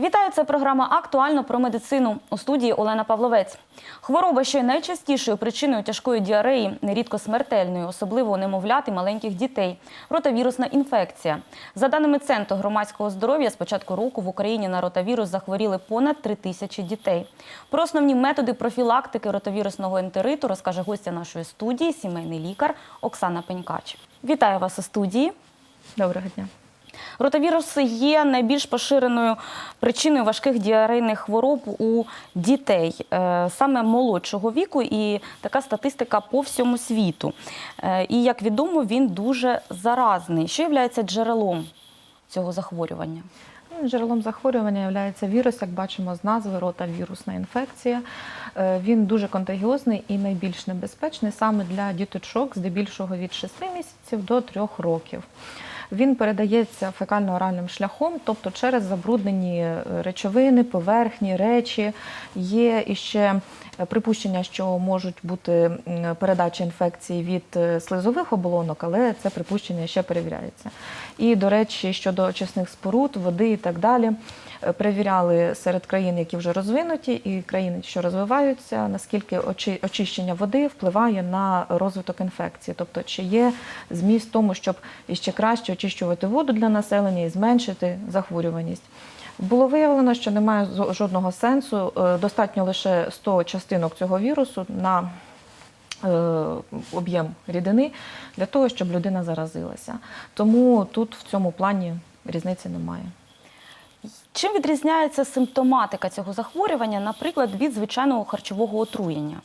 Вітаю, це програма Актуально про медицину у студії Олена Павловець. Хвороба, що є найчастішою причиною тяжкої діареї, нерідко смертельною, особливо у немовлят і маленьких дітей. Ротавірусна інфекція. За даними Центру громадського здоров'я, з початку року в Україні на ротавірус захворіли понад 3 тисячі дітей. Про основні методи профілактики ротавірусного ентериту розкаже гостя нашої студії, сімейний лікар Оксана Пенькач. Вітаю вас у студії. Доброго дня. Ротавіруси є найбільш поширеною причиною важких діарейних хвороб у дітей, е, саме молодшого віку, і така статистика по всьому світу. Е, І як відомо, він дуже заразний. Що є джерелом цього захворювання? Ну, Джерелом захворювання є вірус, як бачимо з назви ротавірусна інфекція. Е, Він дуже контагіозний і найбільш небезпечний саме для діточок, здебільшого від 6 місяців до 3 років. Він передається фекально-оральним шляхом, тобто через забруднені е, речовини, поверхні, речі. Є іще е, припущення, що можуть бути передачі інфекції від е, слизових оболонок, але це припущення ще перевіряється. І, до речі, щодо очисних споруд, води і так далі, перевіряли серед країн, які вже розвинуті, і країн, що розвиваються, наскільки очи- очищення води впливає на розвиток інфекції, тобто чи є зміст в тому, щоб іще краще очищувати воду для населення і зменшити захворюваність. Було виявлено, що немає жодного сенсу. е, Достатньо лише 100 частинок цього вірусу на е, об'єм рідини для того, щоб людина заразилася. Тому тут в цьому плані різниці немає. Чим відрізняється симптоматика цього захворювання, наприклад, від звичайного харчового отруєння?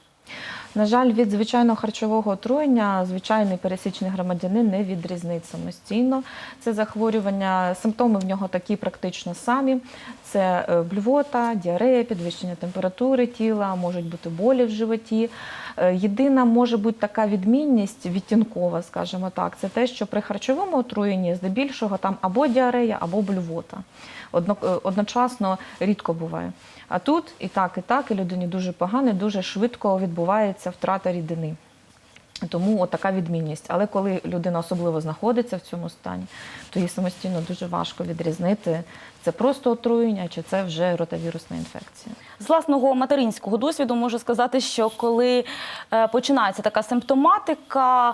На жаль, від звичайного харчового отруєння звичайний пересічний громадянин не відрізнить самостійно. Це захворювання, симптоми в нього такі практично самі: це е, блювота, діарея, підвищення температури тіла, можуть бути болі в животі. Е, Єдина може бути така відмінність відтінкова, скажімо так, це те, що при харчовому отруєнні здебільшого там або діарея, або блювота. Е, Одночасно рідко буває. А тут і так, і так, і людині дуже погано, дуже швидко відбувається втрата рідини. Тому така відмінність. Але коли людина особливо знаходиться в цьому стані, то їй самостійно дуже важко відрізнити, це просто отруєння чи це вже ротавірусна інфекція. З власного материнського досвіду можу сказати, що коли е, починається така симптоматика, е,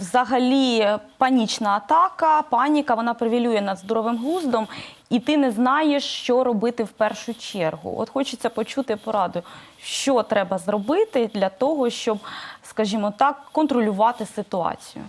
взагалі панічна атака, паніка, вона привілює над здоровим глуздом, і ти не знаєш, що робити в першу чергу. От хочеться почути пораду, що треба зробити для того, щоб, скажімо так, контролювати ситуацію.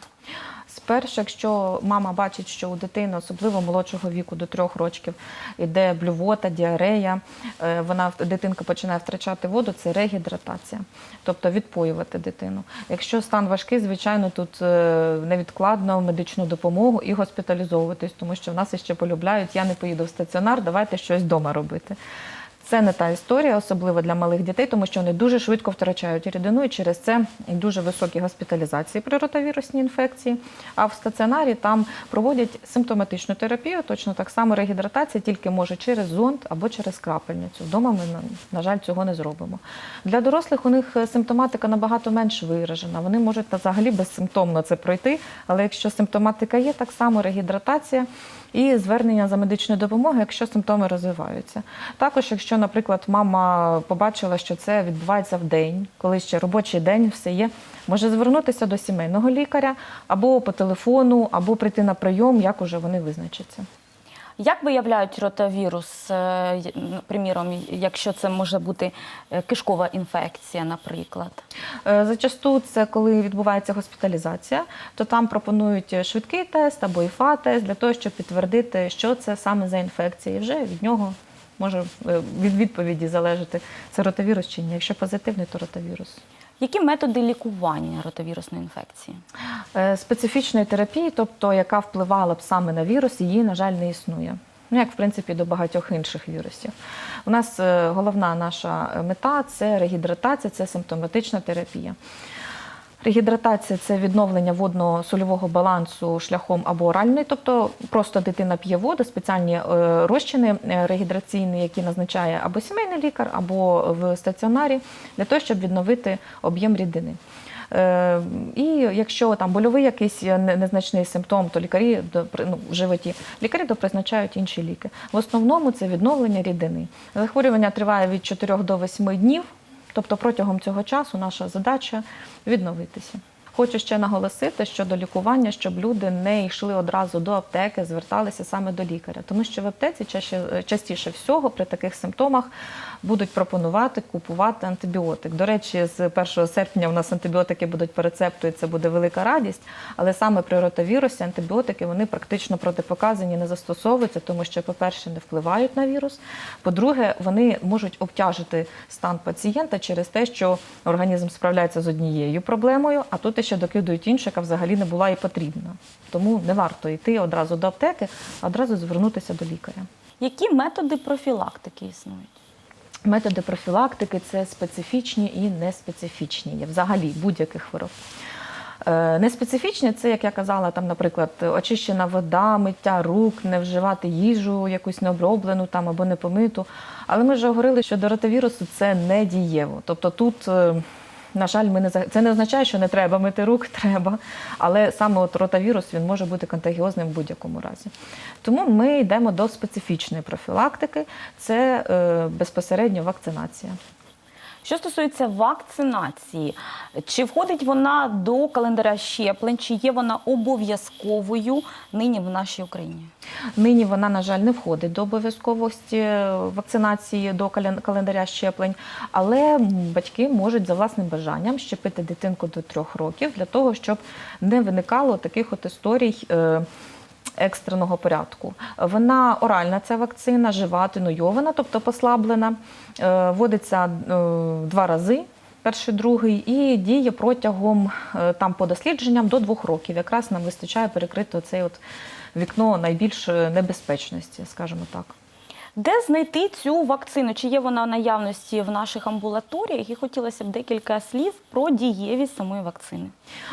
Спершу, якщо мама бачить, що у дитини, особливо молодшого віку до трьох років, йде блювота, діарея, е, вона дитинка починає втрачати воду, це регідратація, тобто відпоювати дитину. Якщо стан важкий, звичайно, тут е, невідкладно медичну допомогу і госпіталізовуватись, тому що в нас іще полюбляють, я не поїду в стаціонар, давайте щось вдома робити. Це не та історія, особливо для малих дітей, тому що вони дуже швидко втрачають рідину, і через це дуже високі госпіталізації при ротавірусній інфекції. А в стаціонарі там проводять симптоматичну терапію, точно так само регідратація, тільки може через зонд або через крапельницю. Вдома ми, на- на жаль, цього не зробимо. Для дорослих у них е, симптоматика набагато менш виражена. Вони можуть взагалі безсимптомно це пройти, але якщо симптоматика є, так само регідратація і звернення за медичною допомогою, якщо симптоми розвиваються. Також, якщо, наприклад, мама побачила, що це відбувається в день, коли ще робочий день, все є, може звернутися до сімейного лікаря або по телефону, або прийти на прийом, як уже вони визначаться. Як виявляють ротавірус, е, приміром, якщо це може бути е, кишкова інфекція, наприклад? Е, Зачасту це коли відбувається госпіталізація, то там пропонують швидкий тест або ІФА-тест для того, щоб підтвердити, що це саме за інфекція. І вже від нього може від відповіді залежати, це ротавірус чи ні. Якщо позитивний, то ротавірус. Які методи лікування ротовірусної інфекції? Е, Специфічної терапії, тобто яка впливала б саме на вірус, її, на жаль, не існує. Ну, як в принципі до багатьох інших вірусів. У нас е, головна наша мета це регідратація, це симптоматична терапія. Регідратація це відновлення водно-сольового балансу шляхом або оральний, тобто просто дитина п'є воду, спеціальні е, розчини е, регідраційні, які назначає або сімейний лікар, або в стаціонарі, для того, щоб відновити об'єм рідини. Е, І якщо там больовий якийсь незначний симптом, то лікарі ну, в животі, лікарі допризначають інші ліки. В основному це відновлення рідини. Захворювання триває від 4 до 8 днів, тобто протягом цього часу наша задача відновитися. Хочу ще наголосити щодо лікування, щоб люди не йшли одразу до аптеки, зверталися саме до лікаря, тому що в аптеці чаще, частіше всього при таких симптомах будуть пропонувати купувати антибіотик. До речі, з 1 серпня у нас антибіотики будуть по рецепту, і це буде велика радість. Але саме при ротавірусі антибіотики вони практично протипоказані не застосовуються, тому що, по-перше, не впливають на вірус. По-друге, вони можуть обтяжити стан пацієнта через те, що організм справляється з однією проблемою, а тут ще докидують іншу, яка взагалі не була і потрібна. Тому не варто йти одразу до аптеки, а одразу звернутися до лікаря. Які методи профілактики існують? Методи профілактики це специфічні і неспецифічні є взагалі будь-яких хвороб. Е, Неспецифічні це, як я казала, там, наприклад, очищена вода, миття рук, не вживати їжу якусь необроблену там або непомиту. Але ми вже говорили, що до ротавірусу це не дієво. Тобто тут, е, на жаль, ми не це не означає, що не треба мити рук, треба. Але саме от ротавірус він може бути контагіозним в будь-якому разі. Тому ми йдемо до специфічної профілактики, це е, безпосередньо вакцинація. Що стосується вакцинації, чи входить вона до календаря щеплень, чи є вона обов'язковою нині в нашій Україні? Нині вона, на жаль, не входить до обов'язковості вакцинації до календаря щеплень, але батьки можуть за власним бажанням щепити дитинку до трьох років для того, щоб не виникало таких от історій. Екстреного порядку. Вона оральна ця вакцина, жива, тинуйована, тобто послаблена, е, вводиться е, два рази, перший, другий, і діє протягом е, там по дослідженням до двох років. Якраз нам вистачає перекрити оце от вікно найбільш небезпечності, скажімо так. Де знайти цю вакцину? Чи є вона в наявності в наших амбулаторіях? І хотілося б декілька слів про дієвість самої вакцини.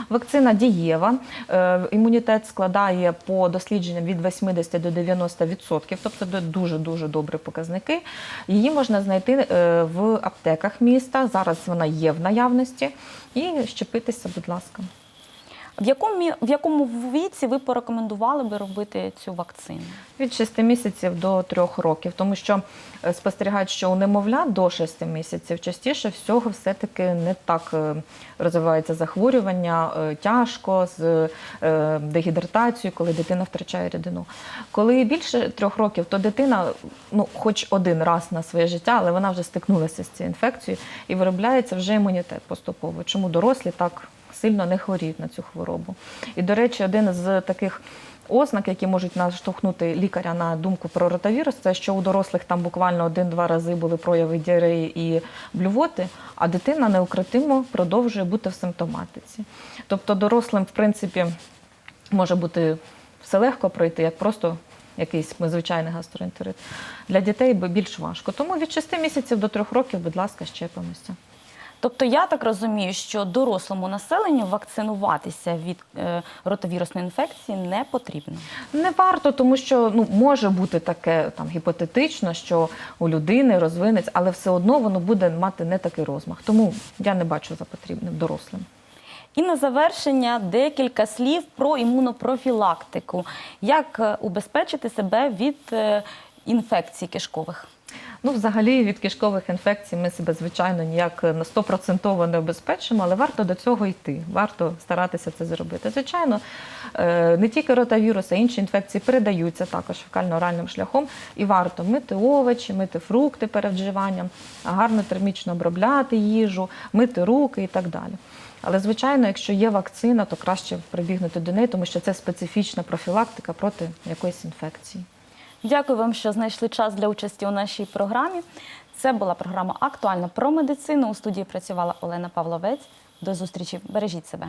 Вакцина дієва. Е, Імунітет складає по дослідженням від 80 до 90%, тобто це дуже-дуже добрі показники. Її можна знайти е, в аптеках міста. Зараз вона є в наявності. І щепитися, будь ласка. В якому, в якому віці ви порекомендували би робити цю вакцину? Від 6 місяців до 3 років, тому що е, спостерігають, що у немовлят до 6 місяців частіше всього все-таки не так е, розвивається захворювання, е, тяжко з дегідратацією, коли дитина втрачає рідину. Коли більше трьох років, то дитина, ну, хоч один раз на своє життя, але вона вже стикнулася з цією інфекцією і виробляється вже імунітет поступово. Чому дорослі так сильно не хворіють на цю хворобу? І, до речі, один з таких ознак, які можуть наштовхнути лікаря на думку про ротавірус, це що у дорослих там буквально один-два рази були прояви діареї і блювоти, а дитина неукротимо продовжує бути в симптоматиці. Тобто дорослим, в принципі, може бути все легко пройти, як просто якийсь звичайний гастроентерит. Для дітей більш важко. Тому від 6 місяців до 3 років, будь ласка, щепимося. Тобто я так розумію, що дорослому населенню вакцинуватися від е, ротовірусної інфекції не потрібно. Не варто, тому що ну може бути таке там гіпотетично, що у людини розвинеться, але все одно воно буде мати не такий розмах. Тому я не бачу за потрібним дорослим. І на завершення декілька слів про імунопрофілактику. Як е, убезпечити себе від е, інфекцій кишкових? Ну, взагалі, від кишкових інфекцій ми себе, звичайно, ніяк на 100% не обезпечимо, але варто до цього йти. Варто старатися це зробити. Звичайно, е, не тільки ротавірус, а інші інфекції передаються також фекально-оральним шляхом. І варто мити овочі, мити фрукти перед вживанням, гарно термічно обробляти їжу, мити руки і так далі. Але, звичайно, якщо є вакцина, то краще прибігнути до неї, тому що це специфічна профілактика проти якоїсь інфекції. Дякую вам, що знайшли час для участі у нашій програмі. Це була програма Актуально про медицину. У студії працювала Олена Павловець. До зустрічі. Бережіть себе.